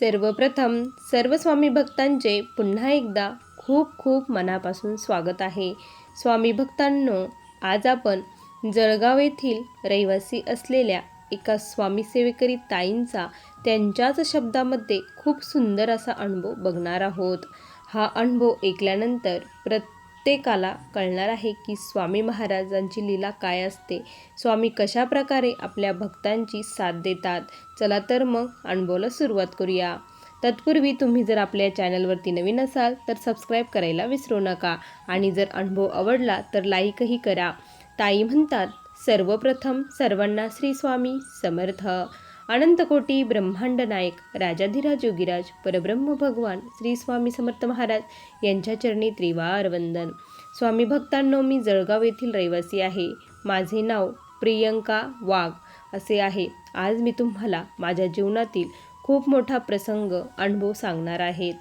सर्वप्रथम सर्व स्वामी भक्तांचे पुन्हा एकदा खूप खूप मनापासून स्वागत आहे. स्वामी भक्तांनो आज आपण जळगाव येथील रहिवासी असलेल्या एका स्वामी सेवेकरी ताईंचा त्यांच्याच शब्दामध्ये खूप सुंदर असा अनुभव बघणार आहोत. हा अनुभव ऐकल्यानंतर प्रत्येकाला कळणार आहे की स्वामी महाराजांची लीला काय असते. स्वामी कशा प्रकारे आपल्या भक्तांची साथ देतात. चला तर मग अनुभवाला सुरुवात करूया. तत्पूर्वी तुम्ही जर आपल्या चॅनलवरती नवीन असाल तर सबस्क्राईब करायला विसरू नका. आणि जर अनुभव आवडला तर लाईकही करा. ताई म्हणतात सर्वप्रथम सर्वांना श्री स्वामी समर्थ. अनंतकोटी ब्रह्मांड नायक राजाधिराज योगीराज परब्रह्म भगवान श्री स्वामी समर्थ महाराज यांच्या चरणी त्रिवार वंदन. स्वामी भक्तांनो मी जळगाव येथील रहिवासी आहे. माझे नाव प्रियंका वाघ असे आहे. आज मी तुम्हाला माझ्या जीवनातील खूप मोठा प्रसंग अनुभव सांगणार आहेत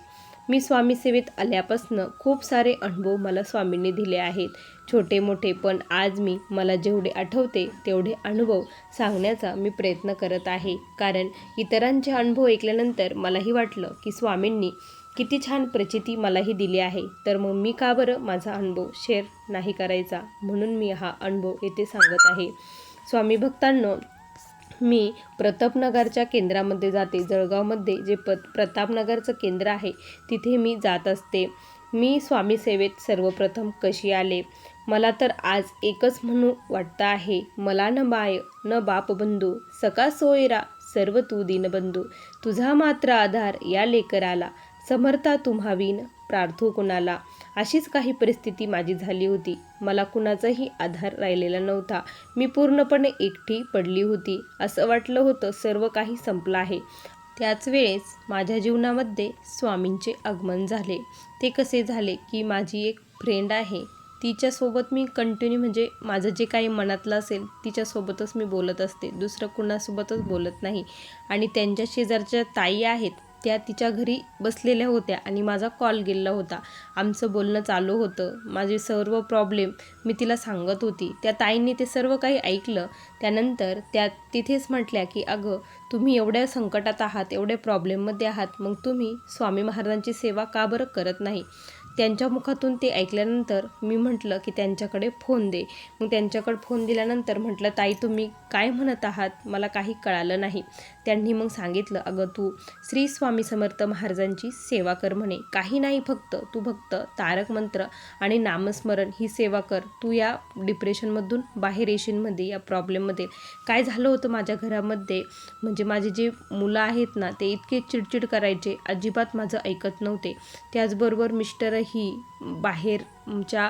मी स्वामी सेवेत आल्यापासून खूप सारे अनुभव मला स्वामींनी दिले आहेत. छोटे मोठे पण आज मी मला जेवढे आठवते तेवढे अनुभव सांगण्याचा मी प्रयत्न करत आहे. कारण इतरांचे अनुभव ऐकल्यानंतर मलाही वाटलं की स्वामींनी किती छान प्रचिती मलाही दिली आहे. तर मग मी का बरं माझा अनुभव शेअर नाही करायचा? म्हणून मी हा अनुभव येथे सांगत आहे. स्वामी भक्तांनो मी प्रतापनगरच्या केंद्रामध्ये जाते. जळगावमध्ये जे प प्रतापनगरचं केंद्र आहे तिथे मी जात असते. मी स्वामी सेवेत सर्वप्रथम कशी आले? मला तर आज एकच म्हणू वाटतं आहे. मला न बाय न बाप बंधू सका सोयरा सर्व तू दीनबंधू. तुझा मात्र आधार या लेकराला. समर्था तुम्हावीन प्रार्थू कुणाला? अशीच काही परिस्थिती माझी झाली होती. मला कुणाचाही आधार राहिलेला नव्हता. मी पूर्णपणे एकटी पडली होती. असं वाटलं होतं सर्व काही संपलं आहे. त्याच वेळेस माझ्या जीवनामध्ये स्वामींचे आगमन झाले. ते कसे झाले की माझी एक फ्रेंड आहे. तिच्यासोबत मी कंटिन्यू म्हणजे माझं जे काही मनातलं असेल तिच्यासोबतच मी बोलत असते. दुसरं कुणासोबतच बोलत नाही. आणि त्यांच्या शेजारच्या ताई आहेत त्या तिच्या घरी बसलेल्या होत्या आणि माझा कॉल गेलेला होता. आमचं बोलणं चालू होतं. माझे सर्व प्रॉब्लेम मी तिला सांगत होती. त्या ताईंनी ते सर्व काही ऐकलं. त्यानंतर त्या तिथेच म्हटल्या की अगं तुम्ही एवढ्या संकटात आहात एवढ्या प्रॉब्लेममध्ये आहात मग तुम्ही स्वामी महाराजांची सेवा का बरं करत नाही? त्यांच्या मुखातून ते ऐकल्यानंतर मी म्हटलं की त्यांच्याकडे फोन दे. मग त्यांच्याकडे फोन दिल्यानंतर म्हटलं ताई तुम्ही काय म्हणत आहात? मला काही कळालं नाही. त्यांनी मग सांगितलं अगं तू श्री स्वामी समर्थ महाराजांची सेवा कर म्हणे. काही नाही फक्त तू फक्त तारक मंत्र आणि नामस्मरण ही सेवा कर. तू या डिप्रेशनमधून बाहेर येशीलमध्ये या प्रॉब्लेममध्ये काय झालं होतं माझ्या घरामध्ये? म्हणजे माझे जे मुलं आहेत ना ते इतके चिडचिड करायचे. अजिबात माझं ऐकत नव्हते. त्याचबरोबर मिस्टरही बाहेरच्या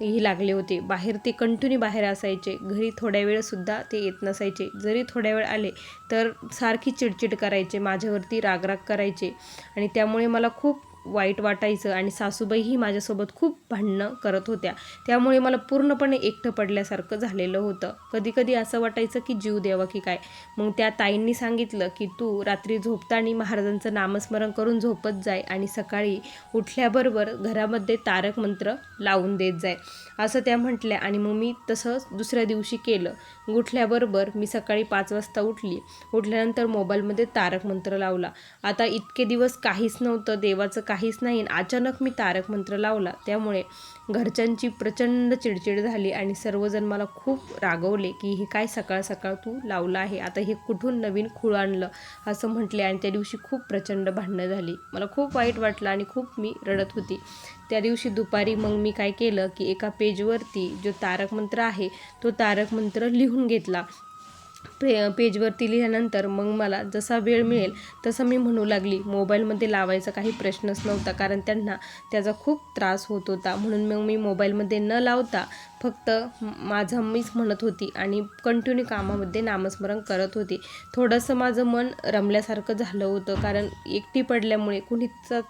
ही लागले होते. बाहेर ते कंटिन्यू बाहेर असायचे. घरी थोड्या वेळसुद्धा ते येत नसायचे. जरी थोड्या वेळ आले तर सारखी चिडचिड करायचे. माझ्यावरती रागराग करायचे. आणि त्यामुळे मला खूप वाईट वाटायचं आणि सासूबाईही माझ्यासोबत खूप भांडणं करत होत्या. त्यामुळे मला पूर्णपणे एकटं पडल्यासारखं झालेलं होतं. कधी कधी असं वाटायचं की जीव द्यावा की काय? मग त्या ताईंनी सांगितलं की तू रात्री झोपताना महाराजांचं नामस्मरण करून झोपत जाय आणि सकाळी उठल्याबरोबर घरामध्ये तारक मंत्र लावून देत जाय. असं त्या म्हटल्या आणि मग मी तसंच दुसऱ्या दिवशी केलं. उठल्याबरोबर मी सकाळी पाच वाजता उठली. उठल्यानंतर मोबाईलमध्ये तारक मंत्र लावला. आता इतके दिवस काहीच नव्हतं देवाचं काहीच नाही अचानक मी तारक मंत्र लावला. त्यामुळे घरच्यांची प्रचंड चिडचिड झाली आणि सर्वजण मला खूप रागवले की हे काय सकाळ सकाळ तू लावलं आहे? आता हे कुठून नवीन खूळ आणलं? असं म्हटले आणि त्या दिवशी खूप प्रचंड भांडणं झाली. मला खूप वाईट वाटलं आणि खूप मी रडत होती. त्या दिवशी दुपारी मग मी काय केलं की एका पेजवरती जो तारक मंत्र आहे तो तारक मंत्र लिहून घेतला. पे पेजवरती लिहिल्यानंतर मग मला जसा वेळ मिळेल तसं मी म्हणू लागली. मोबाईलमध्ये लावायचा काही प्रश्नच नव्हता कारण त्यांना त्याचा खूप त्रास होत होता. म्हणून मग मी मोबाईलमध्ये न लावता फक्त माझं मीच म्हणत होती आणि कंटिन्यू कामामध्ये नामस्मरण करत होती. थोडंसं माझं मन रमल्यासारखं झालं होतं कारण एकटी पडल्यामुळे कुणीचा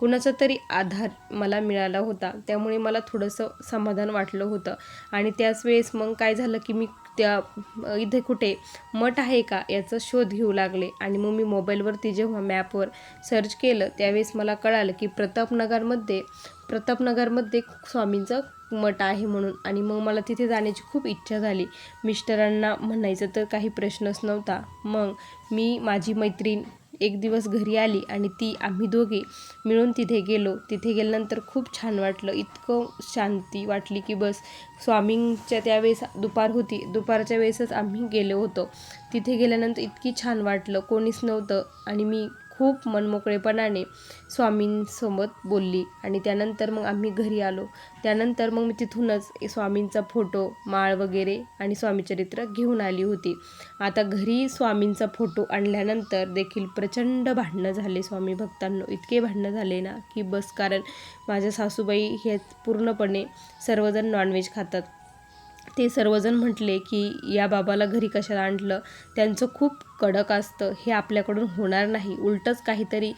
कुणाचा तरी आधार मला मिळाला होता त्यामुळे मला थोडंसं समाधान वाटलं होतं. आणि त्याच वेळेस मग काय झालं की मी त्या इथे कुठे मठ आहे का याचा शोध घेऊ लागले. आणि मग मी मोबाईलवरती जेव्हा मॅपवर सर्च केलं त्यावेळेस मला कळालं की प्रतापनगरमध्ये प्रतापनगरमध्ये स्वामींचं मठ आहे म्हणून. आणि मग मला तिथे जाण्याची खूप इच्छा झाली. मिस्टरांना म्हणायचं तर काही प्रश्नच नव्हता. मग मी माझी मैत्रीण एक दिवस घरी आली आणि ती आम्ही दोघे मिळून तिथे गेलो. तिथे गेल्यानंतर खूप छान वाटलं. इतकं शांती वाटली की बस. स्वामींच्या त्यावेळेस दुपार होती. दुपारच्या वेळेसच आम्ही गेलो होतो. तिथे गेल्यानंतर इतकी छान वाटलं. कोणीच नव्हतं आणि मी खूप मनमोकळेपणाने स्वामींसोबत बोलली. आणि त्यानंतर मग आम्ही घरी आलो. त्यानंतर मग मी तिथूनच स्वामींचा फोटो माळ वगैरे आणि स्वामीचरित्र घेऊन आली होती. आता घरी स्वामींचा फोटो आणल्यानंतर देखील प्रचंड भांडणं झाले स्वामी भक्तांनो. इतके भांडणं झाले ना की बस कारण माझ्या सासूबाई हे पूर्णपणे सर्वजण नॉनव्हेज खातात. ते सर्वजण म्हटले की या बाबाला घरी कशाला आणलं? त्यांचं खूप कडक असतं. हे आपल्याकडून होणार नाही. उलटंच काहीतरी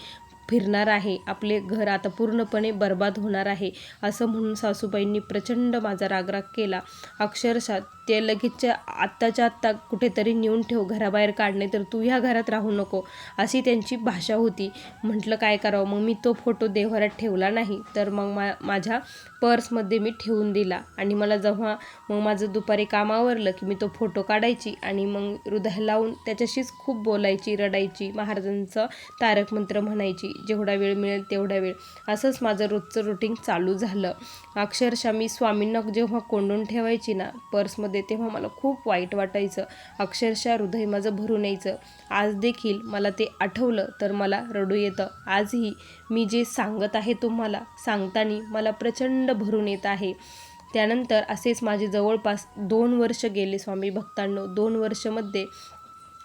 फिरणार आहे. आपले घर आता पूर्णपणे बर्बाद होणार आहे. असं म्हणून सासूबाईंनी प्रचंड माझा रागराग केला. अक्षरशः ते लगेचच्या आत्ताच्या आत्ता कुठेतरी नेऊन ठेव घराबाहेर काढणे तर तू ह्या घरात राहू नको अशी त्यांची भाषा होती. म्हटलं काय करावं? मग मी तो फोटो देवघरात ठेवला नाही तर मग मा माझ्या पर्समध्ये मी ठेवून दिला. आणि मला जेव्हा मग माझं दुपारी काम आवरलं की मी तो फोटो काढायची आणि मग हृदय लावून त्याच्याशीच खूप बोलायची रडायची महाराजांचं तारक मंत्र म्हणायची जेवढा वेळ मिळेल तेवढा वेळ. असंच माझं रोजचं रुटीन चालू झालं. अक्षरशः मी स्वामींना जेव्हा कोंडून ठेवायची ना पर्समध्ये तेव्हा मला खूप वाईट वाटायचं. अक्षरशः हृदय माझं भरून यायचं. आज देखील मला ते आठवलं तर मला रडू येतं. आजही मी जे सांगत आहे तुम्हाला सांगताना मला प्रचंड भरून येत आहे. त्यानंतर असेच माझे जवळपास दोन वर्ष गेले स्वामी भक्तांनो. दोन वर्षमध्ये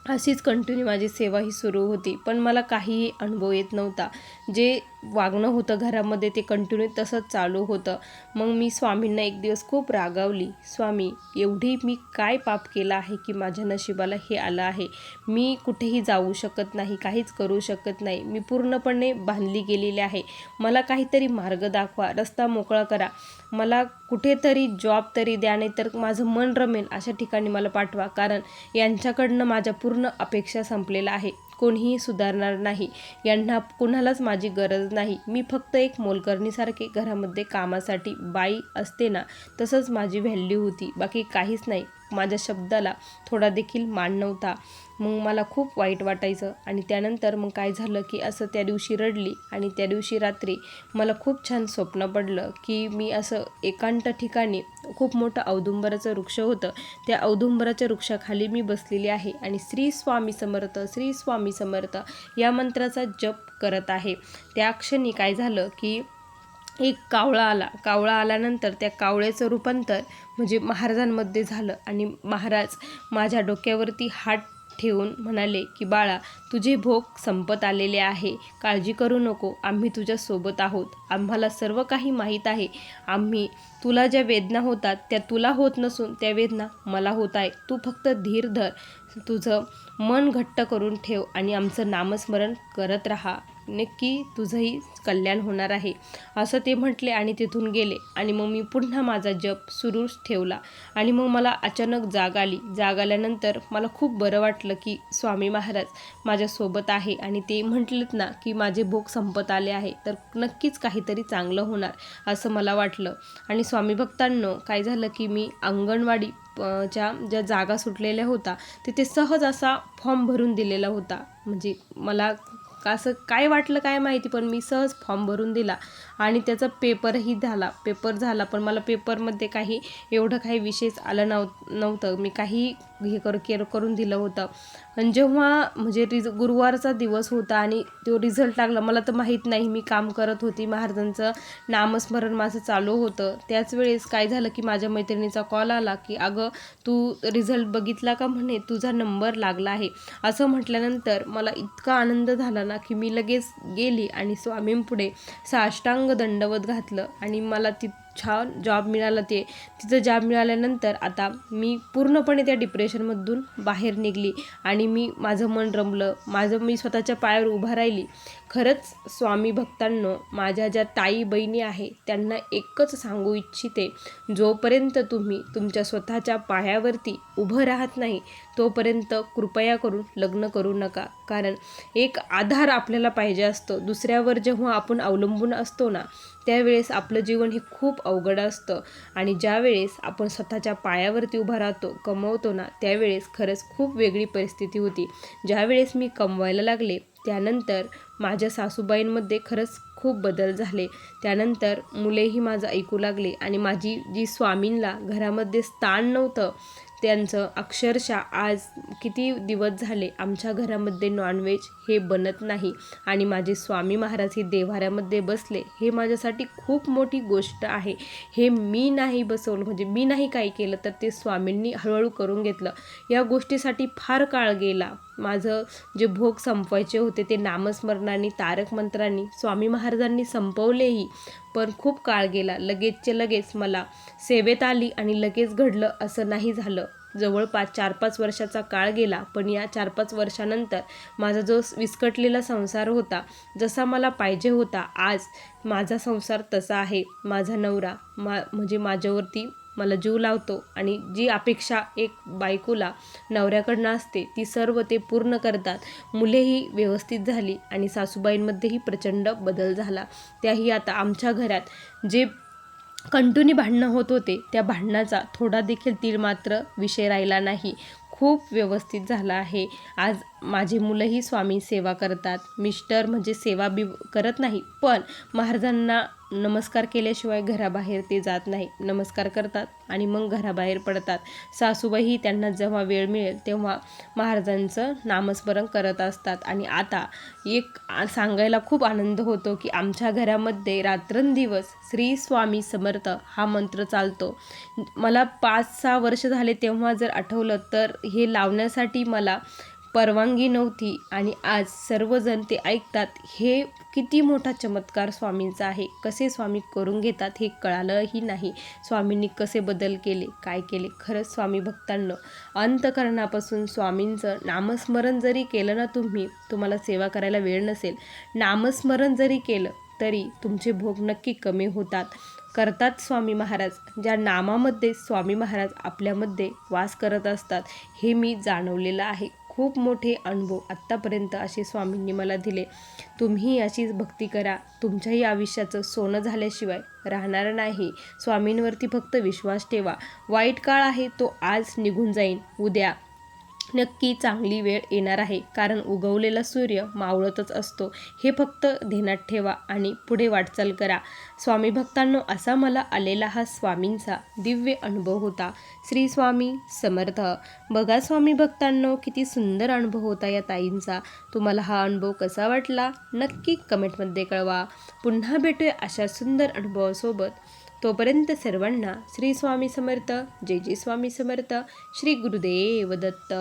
अशीच कंटिन्यू माझी सेवा ही सुरू होती. पण मला काहीही अनुभव येत नव्हता. जे वागणं होतं घरामध्ये ते कंटिन्यू तसंच चालू होतं. मग मी स्वामींना एक दिवस खूप रागावली. स्वामी एवढी मी काय पाप केलं आहे की माझ्या नशिबाला हे आलं आहे? मी कुठेही जाऊ शकत नाही काहीच करू शकत नाही. मी पूर्णपणे बांधली गेलेली आहे. मला काहीतरी मार्ग दाखवा रस्ता मोकळा करा. मला कुठेतरी जॉब तरी द्या नाही तर माझं मन रमेल अशा ठिकाणी मला पाठवा. कारण यांच्याकडनं माझ्या पूर्ण अपेक्षा संपलेल्या आहे कोणीही सुधारणार नाही. यांना कुणालाच माझी गरज नाही. मी फक्त एक मोलकरणीसारखे घरामध्ये कामासाठी बाई असते ना तसंच माझी व्हॅल्यू होती. बाकी काहीच नाही. माझ्या शब्दाला थोडा देखील मान नव्हता. मग मला खूप वाईट वाटायचं आणि त्यानंतर मग काय झालं की असं त्या दिवशी रडली आणि त्या दिवशी रात्री मला खूप छान स्वप्न पडलं की मी असं एकांत ठिकाणी खूप मोठं औदुंबराचं वृक्ष होतं. त्या औदुंबराच्या वृक्षाखाली मी बसलेली आहे आणि श्री स्वामी समर्थ श्री स्वामी समर्थ या मंत्राचा जप करत आहे. त्या क्षणी काय झालं की एक कावळा आला. कावळा आल्यानंतर त्या कावळ्याचं रूपांतर म्हणजे महाराजांमध्ये झालं आणि महाराज माझ्या डोक्यावरती हात ठेवून म्हणाले की बाळा तुझे भोग संपत आलेले आहे. काळजी करू नको. आम्ही तुझ्यासोबत आहोत. आम्हाला सर्व काही माहीत आहे. आम्ही तुला ज्या वेदना होतात त्या तुला होत नसून त्या वेदना मला होत आहे तू फक्त धीर धर. तुझं मन घट्ट करून ठेव आणि आमचं नामस्मरण करत राहा. नक्की तुझंही कल्याण होणार आहे. असं ते म्हटले आणि तिथून गेले. आणि मग मी पुन्हा माझा जप सुरूच ठेवला. आणि मग मला अचानक जाग आली. जाग आल्यानंतर मला खूप बरं वाटलं की स्वामी महाराज माझ्यासोबत आहे आणि ते म्हटलेत ना की माझे भोग संपत आले आहे तर नक्कीच काहीतरी चांगलं होणार असं मला वाटलं. आणि स्वामी भक्तांनो काय झालं की मी अंगणवाडी च्या ज्या जागा सुटलेल्या होता तिथे सहज असा फॉर्म भरून दिलेला होता. म्हणजे मला असं काय वाटलं काय माहिती पण मी सहज फॉर्म भरून दिला आणि त्याचा पेपरही झाला. पेपर झाला पण मला पेपरमध्ये काही एवढं काही विशेष आलं नव्ह नव्हतं. मी काही हे कर केअर करून दिलं होतं. आणि जेव्हा म्हणजे रिज गुरुवारचा दिवस होता आणि तो रिझल्ट लागला मला तर माहीत नाही मी काम करत होती महाराजांचं नामस्मरण माझं चालू होतं. त्याच वेळेस काय झालं की माझ्या मैत्रिणीचा कॉल आला की अगं तू रिझल्ट बघितला का म्हणे? तुझा नंबर लागला आहे. असं म्हटल्यानंतर मला इतका आनंद झाला ना की मी लगेच गेली आणि स्वामींपुढे साष्टांग दंडवत घातलं. आणि मला ती छान जॉब मिळाला ते. तिथं जॉब मिळाल्यानंतर आता मी पूर्णपणे त्या डिप्रेशनमधून बाहेर निघली. आणि मी माझं मन रमलं. माझं मी स्वतःच्या पायावर उभा राहिली. खरंच स्वामी भक्तांनो माझ्या ज्या ताई बहिणी आहे त्यांना एकच सांगू इच्छिते जोपर्यंत तुम्ही तुमच्या स्वतःच्या पायावरती उभं राहत नाही तोपर्यंत कृपया करून लग्न करू नका. कारण एक आधार आपल्याला पाहिजे असतो. दुसऱ्यावर जेव्हा आपण अवलंबून असतो ना त्यावेळेस आपलं जीवन हे खूप अवघड असतं. आणि ज्यावेळेस आपण स्वतःच्या पायावरती उभा राहतो कमवतो ना त्यावेळेस खरंच खूप वेगळी परिस्थिती होती. ज्यावेळेस मी कमवायला लागले त्यानंतर माझ्या सासूबाईंमध्ये खरंच खूप बदल झाले. त्यानंतर मुलेही माझं ऐकू लागले आणि माझी जी स्वामींना घरामध्ये स्थान नव्हतं त्यांचं अक्षरशः आज किती दिवस झाले आमच्या घरामध्ये नॉनव्हेज हे बनत नाही आणि माझे स्वामी महाराज हे देव्हाऱ्यामध्ये बसले हे माझ्यासाठी खूप मोठी गोष्ट आहे. हे मी नाही बसवलं म्हणजे मी नाही काही केलं तर ते स्वामींनी हळूहळू करून घेतलं. या गोष्टीसाठी फार काळ गेला. माझं जे भोग संपवायचे होते ते नामस्मरणाने तारक मंत्रांनी स्वामी महाराजांनी संपवलेही पण खूप काळ गेला. लगेचचे लगेच मला सेवेत आली आणि लगेच घडलं असं नाही झालं. जवळपास चार पाच वर्षाचा काळ गेला पण या चार पाच वर्षानंतर माझा जो विस्कटलेला संसार होता जसा मला पाहिजे होता आज माझा संसार तसा आहे. माझा नवरा मा म्हणजे माझ्यावरती मला जीव लावतो आणि जी अपेक्षा एक बायकोला नवऱ्याकडनं असते ती सर्व ते पूर्ण करतात. मुलेही व्यवस्थित झाली आणि सासूबाईंमध्येही प्रचंड बदल झाला. त्याही आता आमच्या घरात. जे कंटिन्यू भांडणं होत होते त्या भांडणाचा थोडा देखील तीळ मात्र विषय राहिला नाही. खूप व्यवस्थित झाला आहे. आज माझी मुलंही स्वामी सेवा करतात. मिस्टर म्हणजे सेवा बी करत नाही पण महाराजांना नमस्कार केल्याशिवाय घराबाहेर ते जात नाही. नमस्कार करतात आणि मग घराबाहेर पडतात. सासूबाई त्यांना जेव्हा वेळ मिळेल तेव्हा महाराजांचं नामस्मरण करत असतात. आणि आता एक सांगायला खूप आनंद होतो की आमच्या घरामध्ये रात्रंदिवस श्री स्वामी समर्थ हा मंत्र चालतो. मला पाच सहा वर्ष झाले तेव्हा जर आठवलं तर हे लावण्यासाठी मला परवानगी नव्हती आणि आज सर्वजण ते ऐकतात हे किती मोठा चमत्कार स्वामींचा आहे. कसे स्वामी करून घेतात हे कळालंही नाही. स्वामींनी कसे बदल केले काय केले खरंच स्वामी भक्तांना अंतकरणापासून स्वामींचं नामस्मरण जरी केलं ना तुम्ही तुम्हाला सेवा करायला वेळ नसेल. नामस्मरण जरी केलं तरी तुमचे भोग नक्की कमी होतात. करतात स्वामी महाराज. ज्या नामामध्ये स्वामी महाराज आपल्यामध्ये वास करत असतात हे मी जाणवलेलं आहे. खूप मोठे अनुभव आत्तापर्यंत असे स्वामींनी मला दिले. तुम्ही अशीच भक्ती करा. तुमच्याही आयुष्याचं सोनं झाल्याशिवाय राहणार नाही. स्वामींवरती फक्त विश्वास ठेवा. वाईट काळ आहे तो आज निघून जाईल उद्या नक्की चांगली वेळ येणार आहे. कारण उगवलेला सूर्य मावळतच असतो. हे फक्त ध्यानात ठेवा आणि पुढे वाटचाल करा. स्वामी भक्तांनो असा मला आलेला हा स्वामींचा दिव्य अनुभव होता. श्री स्वामी समर्थ. बघा स्वामी भक्तांनो किती सुंदर अनुभव होता या ताईंचा. तुम्हाला हा अनुभव कसा वाटला? नक्की कमेंटमध्ये कळवा. पुन्हा भेटूया अशा सुंदर अनुभवासोबत. तोपर्यंत सर्वांना श्री स्वामी समर्थ जय जय स्वामी समर्थ श्री गुरुदेव दत्त.